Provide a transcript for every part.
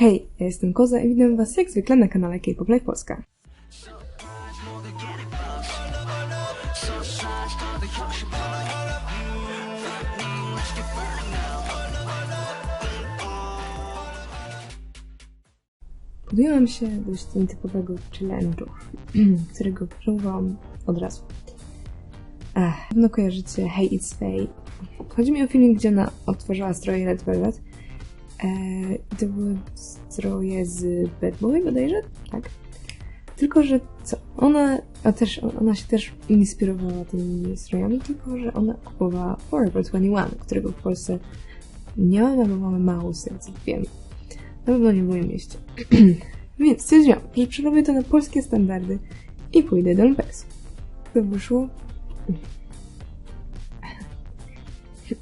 Hej, ja jestem Koza i witam was jak zwykle na kanale K-Pop Live Polska. Podjęłam się dość nietypowego challenge'u, którego próbowałam od razu. Ech, pewno kojarzycie Hey It's Faye. Chodzi mi o filmik, gdzie ona odtwarzała stroje Red Velvet. To były stroje z Bad Boy bodajże? Tak. Tylko, że co? Ona, a też, ona się też inspirowała tymi strojami, tylko, że ona kupowała Forever 21, którego w Polsce nie mamy, bo mamy mało z co wiem. Na pewno nie w moim mieście. Więc stwierdziłam, że przerobię to na polskie standardy i pójdę do Lumpeksu. To wyszło...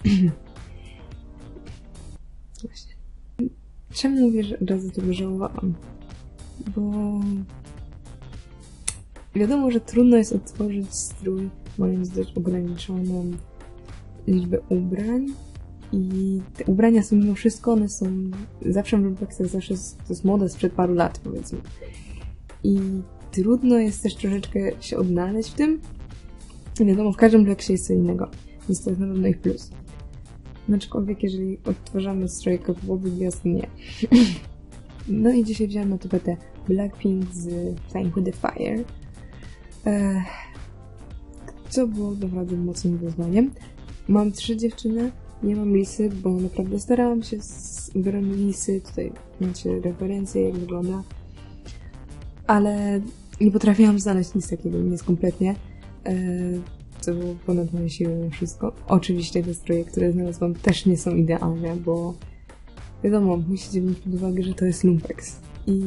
Czemu mówię, że od razu żałowałam? Bo... Wiadomo, że trudno jest odtworzyć strój, mając dość ograniczoną liczbę ubrań, i te ubrania są mimo wszystko, one są zawsze w Lumpeksach, zawsze to jest moda sprzed paru lat, powiedzmy. I trudno jest też troszeczkę się odnaleźć w tym. Wiadomo, w każdym Lumpeksie jest co innego, więc to jest na pewno ich plus. Aczkolwiek, jeżeli odtwarzamy stroje kopowy gwiazd, nie. no i dzisiaj wziąłem na tapetę Blackpink z Flying with the Fire. Co było naprawdę mocnym wyzwaniem. Mam trzy dziewczyny, nie mam lisy, bo naprawdę starałam się wybrać lisy. Tutaj macie referencje, jak wygląda. Ale nie potrafiłam znaleźć nic takiego, nic kompletnie. To było ponad moje siły wszystko. Oczywiście te stroje, które znalazłam też nie są idealne, bo wiadomo, musicie wziąć pod uwagę, że to jest lumpex. I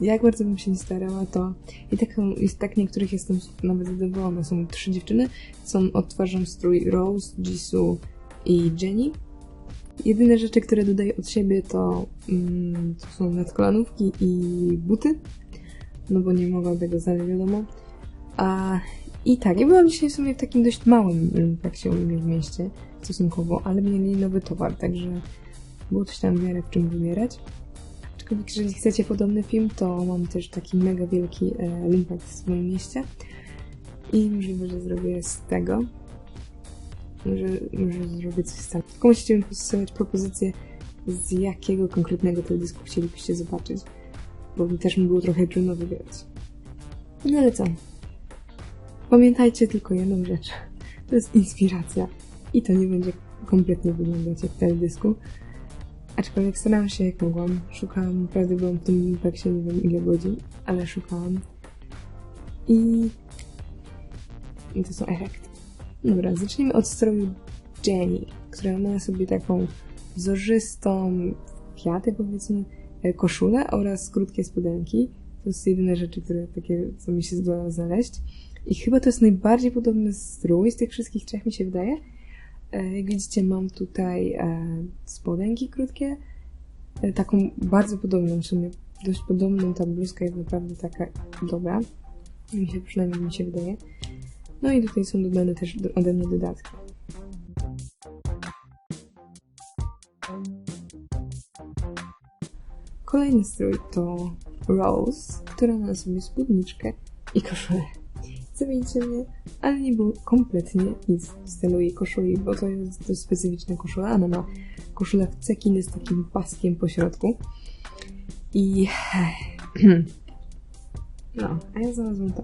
jak bardzo bym się nie starała, to i tak, i tak niektórych jestem nawet zadowolona. Są trzy dziewczyny, są odtwarzam strój Rose, Jisoo i Jenny. Jedyne rzeczy, które dodaję od siebie to, mm, to są nadkolanówki i buty, no bo nie mogłam tego znaleźć, wiadomo. A, I tak, ja byłam dzisiaj sobie w takim dość małym, jak się umie w mieście, stosunkowo, ale mieli nowy towar, także było coś tam w miarę w czym wybierać. Aczkolwiek jeżeli chcecie podobny film, to mam też taki mega wielki e, Lumpex w moim mieście. I możliwe, że zrobię z tego. Może, może zrobię coś z tego. Tylko musicie mi postosować propozycję, z jakiego konkretnego teledysku chcielibyście zobaczyć. Bo też mi było trochę trudno wybierać. No ale co? Pamiętajcie tylko jedną rzecz. To jest inspiracja. I to nie będzie kompletnie wyglądać jak teledysku. Aczkolwiek starałam się jak mogłam. Szukałam, naprawdę byłam w tym impeksie nie wiem ile godzin, ale szukałam. I... I to są efekty. Dobra, zacznijmy od stroju Jenny, która ma sobie taką wzorzystą, kwiaty powiedzmy, e, koszulę oraz krótkie spodenki. To jest jedyne rzeczy, które takie, co mi się zdołało znaleźć. I chyba to jest najbardziej podobny strój z tych wszystkich trzech, mi się wydaje. E, jak widzicie, mam tutaj e, spodenki krótkie, e, taką bardzo podobną, w sumie dość podobną, ta bluzka jest naprawdę taka dobra, mi się przynajmniej mi się wydaje. No i tutaj są dodane też ode mnie dodatki. Kolejny strój to Rose, która ma na sobie spódniczkę i koszulę. Zamienicie mnie, ale nie było kompletnie nic w stylu jej koszuli, bo to jest dość specyficzna koszula. Ona ma koszulę w cekiny z takim paskiem po środku. I... No, a ja znalazłam to.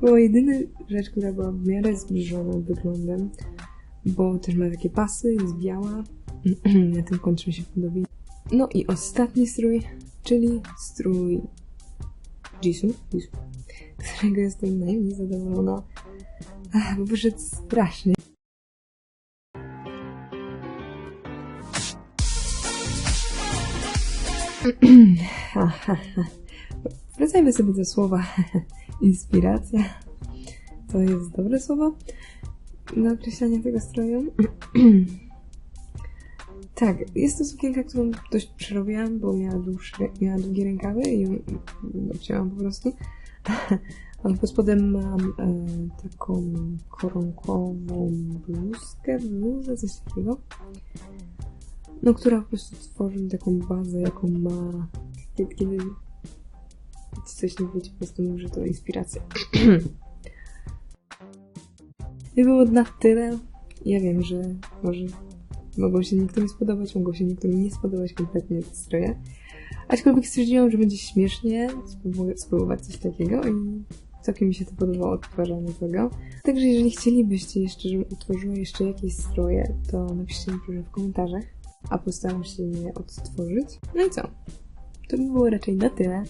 Była jedyna rzecz, która była w miarę zbliżoną wyglądem, bo też ma takie pasy, jest biała. Na tym kończy się podobi. No i ostatni strój, czyli strój Jisoo. Jisoo którego jestem najmniej zadowolona, bo wyszedł strasznie. Wracajmy sobie do słowa inspiracja. To jest dobre słowo na określenie tego stroju. tak, jest to sukienka, którą dość przerobiłam, bo miała, dłuższe, miała długie rękawy i ją obcięłam po prostu. Ale pod spodem mam e, taką koronkową bluzkę, bluzę, coś takiego. no która po prostu tworzy taką bazę, jaką ma, kiedy, coś nie wyjdzie, po prostu mówi, że to inspiracja. I było na tyle. Ja wiem, że może mogą się niektórym spodobać, mogą się niektórym nie spodobać kompletnie te stroje. Aczkolwiek stwierdziłam, że będzie śmiesznie spróbować coś takiego i całkiem mi się to podobało odtwarzanie tego. Także jeżeli chcielibyście jeszcze, żebym utworzyła jeszcze jakieś stroje, to napiszcie mi proszę w komentarzach, a postaram się je odtworzyć. No i co? To by było raczej na tyle.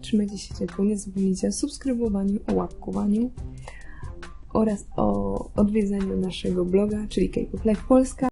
Trzymajcie się ciepło, nie zapomnijcie o subskrybowaniu, o łapkowaniu oraz o odwiedzaniu naszego bloga, czyli K-Pop Life Polska.